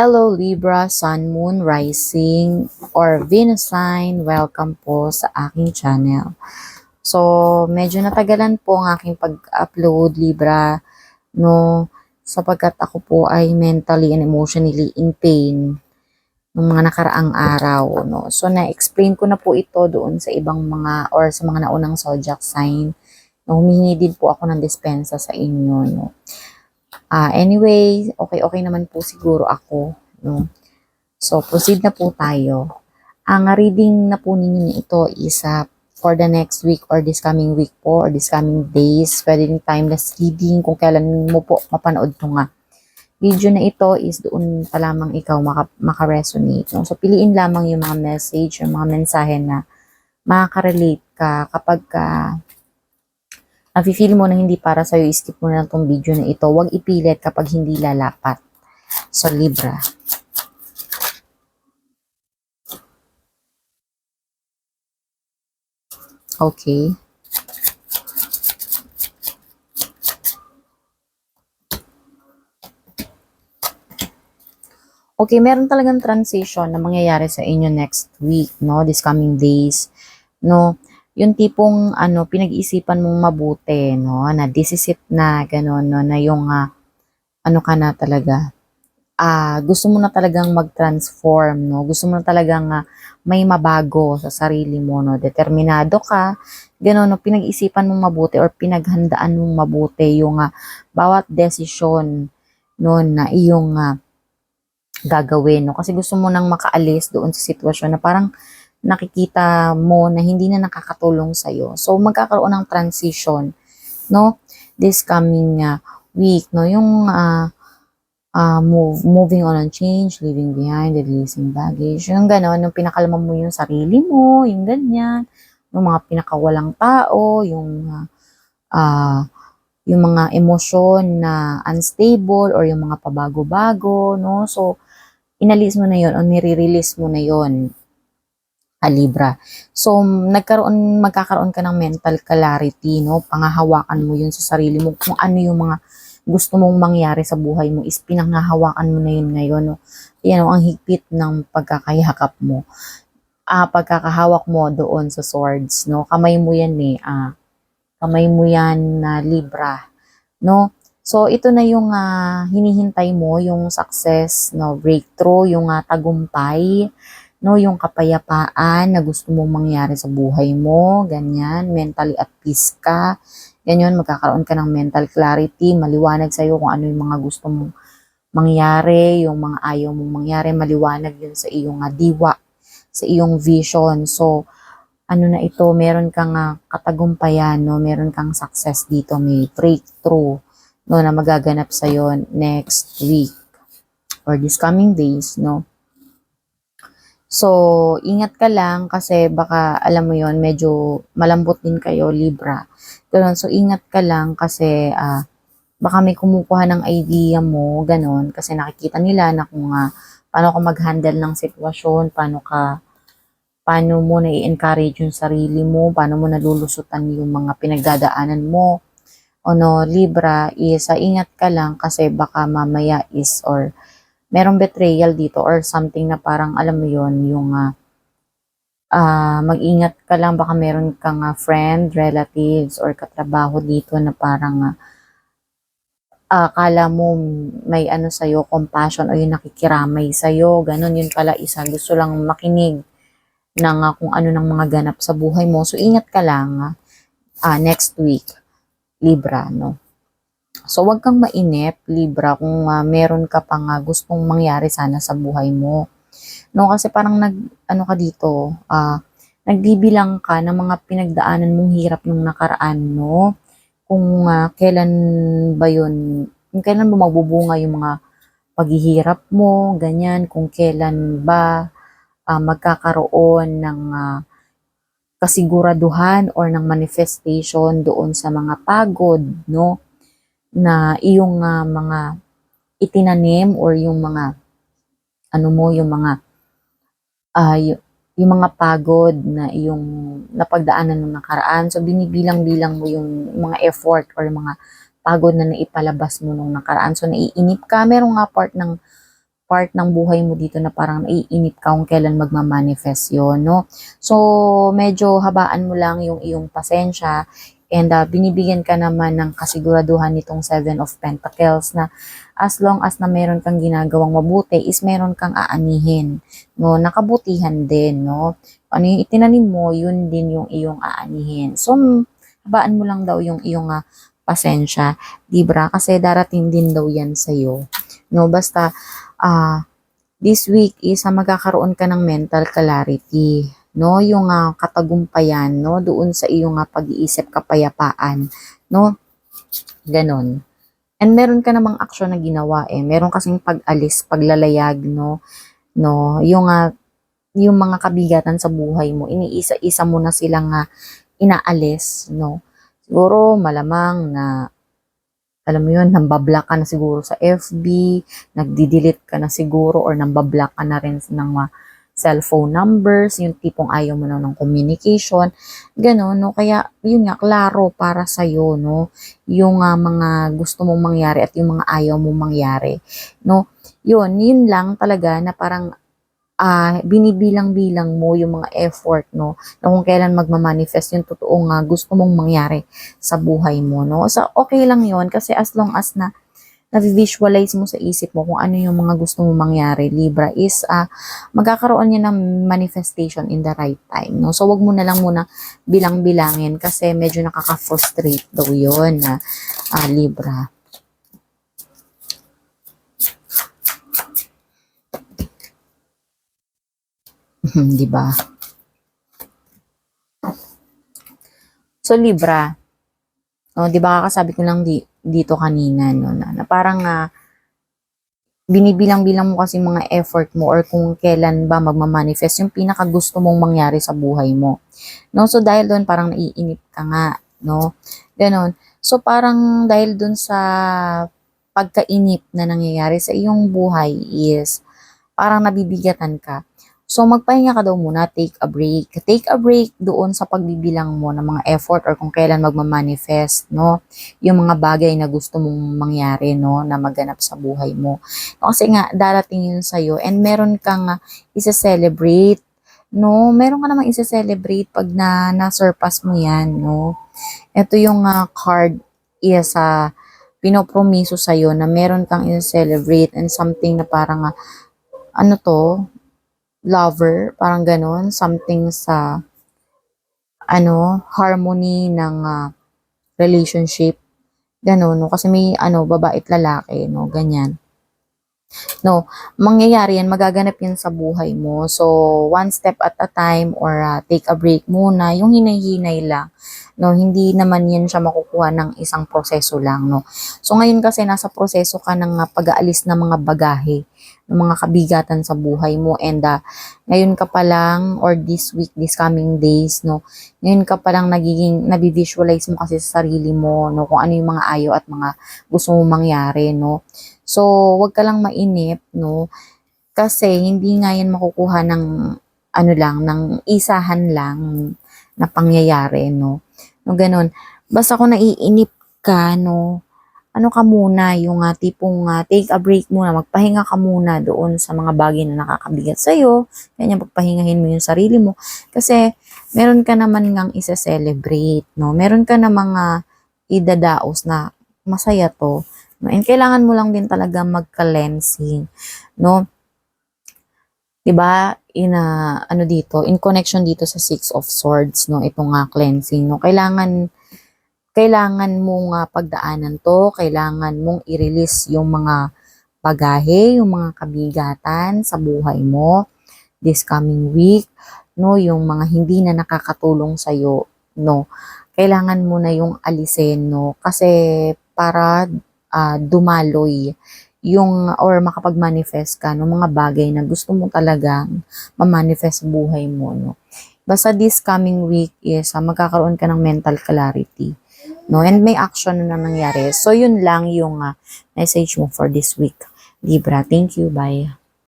Hello Libra, Sun, Moon, Rising, or Venus sign. Welcome po sa aking channel. So, medyo natagalan po ang aking pag-upload Libra, no, sapagkat ako po ay mentally and emotionally in pain ng mga nakaraang araw, no. So, na-explain ko na po ito doon sa ibang mga, or sa mga naunang zodiac sign. No, humingi din po ako ng dispensa sa inyo, no. Ah, anyway, okay-okay naman po siguro ako, no. So, proceed na po tayo. Ang reading na po ninyo ito is ah, for the next week or this coming week po or this coming days. Pwede rin timeless reading kung kailan mo po mapanood to nga. Video na ito is doon pa lamang ikaw maka, maka-resonate. No? So, piliin lamang yung mga message, yung mga mensahe na makaka-relate ka kapag ka nafe-feel mo na hindi para sa'yo, skip mo na lang tong video na ito. Huwag ipilit kapag hindi lalapat. So, Libra. Okay. Okay, meron talagang transition na mangyayari sa inyo next week, no? This coming days, no? Yung tipong ano, pinag-isipan mong mabuti, no? Na decisive na gano'n, no? Na yung ah, ano ka na talaga. Ah, gusto mo na talagang mag-transform, no? Gusto mo na talagang ah, may mabago sa sarili mo, no? Determinado ka, gano'n, no? Pinag-isipan mong mabuti or pinaghandaan mong mabuti yung ah, bawat desisyon, no? Na iyong ah, gagawin, no? Kasi gusto mo nang makaalis doon sa sitwasyon na parang nakikita mo na hindi na nakakatulong sa'yo. So, magkakaroon ng transition, no? This coming uh, week, no? Yung uh, uh, move, moving on and change, leaving behind, releasing baggage, yung gano'n, yung pinakalaman mo yung sarili mo, yung ganyan, yung mga pinakawalang tao, yung uh, uh, yung mga emosyon na unstable or yung mga pabago-bago, no? So, inalis mo na yon o nire-release mo na yon Libra. So, nagkaroon, magkakaroon ka ng mental clarity, no? Pangahawakan mo yun sa sarili mo kung ano yung mga gusto mong mangyari sa buhay mo is pinanghahawakan mo na yun ngayon, no? Yan, no? ang higpit ng pagkakayakap mo. Ah, pagkakahawak mo doon sa swords, no? Kamay mo yan eh, ah, kamay mo yan na Libra, no? So, ito na yung ah, hinihintay mo, yung success, no, breakthrough, yung ah, tagumpay, no, yung kapayapaan na gusto mong mangyari sa buhay mo, ganyan, mentally at peace ka, ganyan, magkakaroon ka ng mental clarity, maliwanag sa'yo kung ano yung mga gusto mong mangyari, yung mga ayaw mong mangyari, maliwanag yun sa iyong ah, diwa, sa iyong vision. So, ano na ito, meron kang ah, katagumpayan, no, meron kang success dito, may breakthrough, no, na magaganap sa next week or this coming days, no. So, ingat ka lang kasi baka, alam mo yon medyo malambot din kayo, Libra. Ganun, so ingat ka lang kasi ah, baka may kumukuha ng idea mo, ganun, kasi nakikita nila na kung ah, paano ka mag-handle ng sitwasyon, paano ka, paano mo na i-encourage yung sarili mo, paano mo nalulusutan yung mga pinagdadaanan mo, ano, Libra is uh, ingat ka lang kasi baka mamaya is or merong betrayal dito or something na parang alam mo yon yung uh, uh, mag-ingat ka lang baka meron kang uh, friend, relatives or katrabaho dito na parang uh, akala mo may ano sa'yo, compassion o yung nakikiramay sa'yo, ganun, yun pala isa, gusto lang makinig ng uh, kung ano ng mga ganap sa buhay mo. So, ingat ka lang uh, next week. Libra, no? So, wag kang mainip, Libra, kung uh, meron ka pang uh, gustong mangyari sana sa buhay mo. No, kasi parang nag, ano ka dito, uh, nagbibilang ka ng mga pinagdaanan mong hirap nung nakaraan, no? Kung uh, kailan ba yun, kung kailan ba magbubunga yung mga paghihirap mo, ganyan, kung kailan ba uh, magkakaroon ng uh, kasiguraduhan or ng manifestation doon sa mga pagod, no? Na iyong uh, mga itinanim or yung mga ano mo, yung mga uh, y- yung mga pagod na yung napagdaanan ng nakaraan. So, binibilang-bilang mo yung mga effort or mga pagod na naipalabas mo nung nakaraan. So, naiinip ka. Merong nga part ng part ng buhay mo dito na parang naiinip ka kung kailan magmamanifest yun, no? So, medyo habaan mo lang yung iyong pasensya and ah, binibigyan ka naman ng kasiguraduhan nitong Seven of Pentacles na as long as na meron kang ginagawang mabuti is meron kang aanihin, no? Nakabutihan din, no? Ano yung itinanim mo, yun din yung iyong aanihin. So, mm, habaan mo lang daw yung iyong ah, pasensya, Libra, kasi darating din daw yan sa'yo. No, basta, ah, this week is ah, magkakaroon ka ng mental clarity, no? Yung ah, katagumpayan, no? Doon sa iyong ah, pag-iisip kapayapaan, no? Ganon. And meron ka namang aksyon na ginawa eh. Meron kasing pag-alis, paglalayag, no? No, yung ah, yung mga kabigatan sa buhay mo, iniisa-isa mo na silang ah, inaalis, no? Siguro malamang na alam mo yun, nambablock ka na siguro sa FB, nagdi-delete ka na siguro or nambablock ka na rin ng mga cellphone numbers, yung tipong ayaw mo na ng communication, gano'n, no? Kaya, yun nga, klaro para sa'yo, no? Yung ah, mga gusto mong mangyari at yung mga ayaw mong mangyari, no? Yun, yun lang talaga na parang ah binibilang-bilang mo yung mga effort, no? Na kung kailan magmamanifest yung totoong nga gusto mong mangyari sa buhay mo, no? So, okay lang yon kasi as long as na na-visualize mo sa isip mo kung ano yung mga gusto mong mangyari, Libra, is ah magkakaroon niya ng manifestation in the right time, no? So, wag mo na lang muna bilang-bilangin kasi medyo nakaka-frustrate daw yun, na ah, Libra. Di ba? So, Libra, oh, di ba kakasabi ko lang di, dito kanina, no, na, na parang ah, binibilang-bilang mo kasi mga effort mo or kung kailan ba magmamanifest yung pinaka gusto mong mangyari sa buhay mo. No, so dahil doon parang naiinip ka nga, no? Ganon. So parang dahil doon sa pagkainip na nangyayari sa iyong buhay is parang nabibigatan ka. So, magpahinga ka daw muna, take a break. Take a break doon sa pagbibilang mo ng mga effort or kung kailan magmamanifest, no? Yung mga bagay na gusto mong mangyari, no? Na maganap sa buhay mo. Kasi nga, darating yun sa'yo and meron kang uh, isa-celebrate, no? Meron ka namang isa-celebrate pag na, na-surpass mo yan, no? Ito yung uh, card is uh, pinopromiso sa'yo na meron kang isa-celebrate and something na parang, uh, ano to, lover, parang ganon, something sa ano, harmony ng ah, relationship. Ganon, no? Kasi may ano, babae at lalaki, no? Ganyan. No, mangyayari yan, magaganap yan sa buhay mo. So, one step at a time or ah, take a break muna, yung hinay-hinay lang. No, hindi naman yan siya makukuha ng isang proseso lang, no. So, ngayon kasi nasa proseso ka ng ah, pag-aalis ng mga bagahe, ng mga kabigatan sa buhay mo and ah, ngayon ka pa lang or this week, this coming days, no, ngayon ka pa lang nagiging, nabivisualize mo kasi sa sarili mo, no, kung ano yung mga ayaw at mga gusto mo mangyari, no. So, wag ka lang mainip, no? Kasi hindi nga yan makukuha ng ano lang, ng isahan lang na pangyayari, no? No, ganun. Basta kung naiinip ka, no, ano ka muna, yung uh, tipong uh, take a break muna, magpahinga ka muna doon sa mga bagay na nakakabigat sa'yo, kanya pagpahingahin mo yung sarili mo. Kasi, meron ka naman ngang isa-celebrate, no? Meron ka na mga idadaos na masaya to, No? And kailangan mo lang din talaga magka-cleansing, no? 'Di ba? In a, ano dito, in connection dito sa Six of Swords, no? Itong nga cleansing, no? Kailangan kailangan mong uh, pagdaanan to, kailangan mong i-release yung mga bagahe, yung mga kabigatan sa buhay mo this coming week, no? Yung mga hindi na nakakatulong sa iyo, no? Kailangan mo na yung alisin, no? Kasi para uh, dumaloy yung or makapag-manifest ka ng mga bagay na gusto mo talagang ma-manifest buhay mo no basta this coming week is uh, magkakaroon ka ng mental clarity no? And may action na nangyari. So yun lang yung uh, message mo for this week. Libra thank you. Bye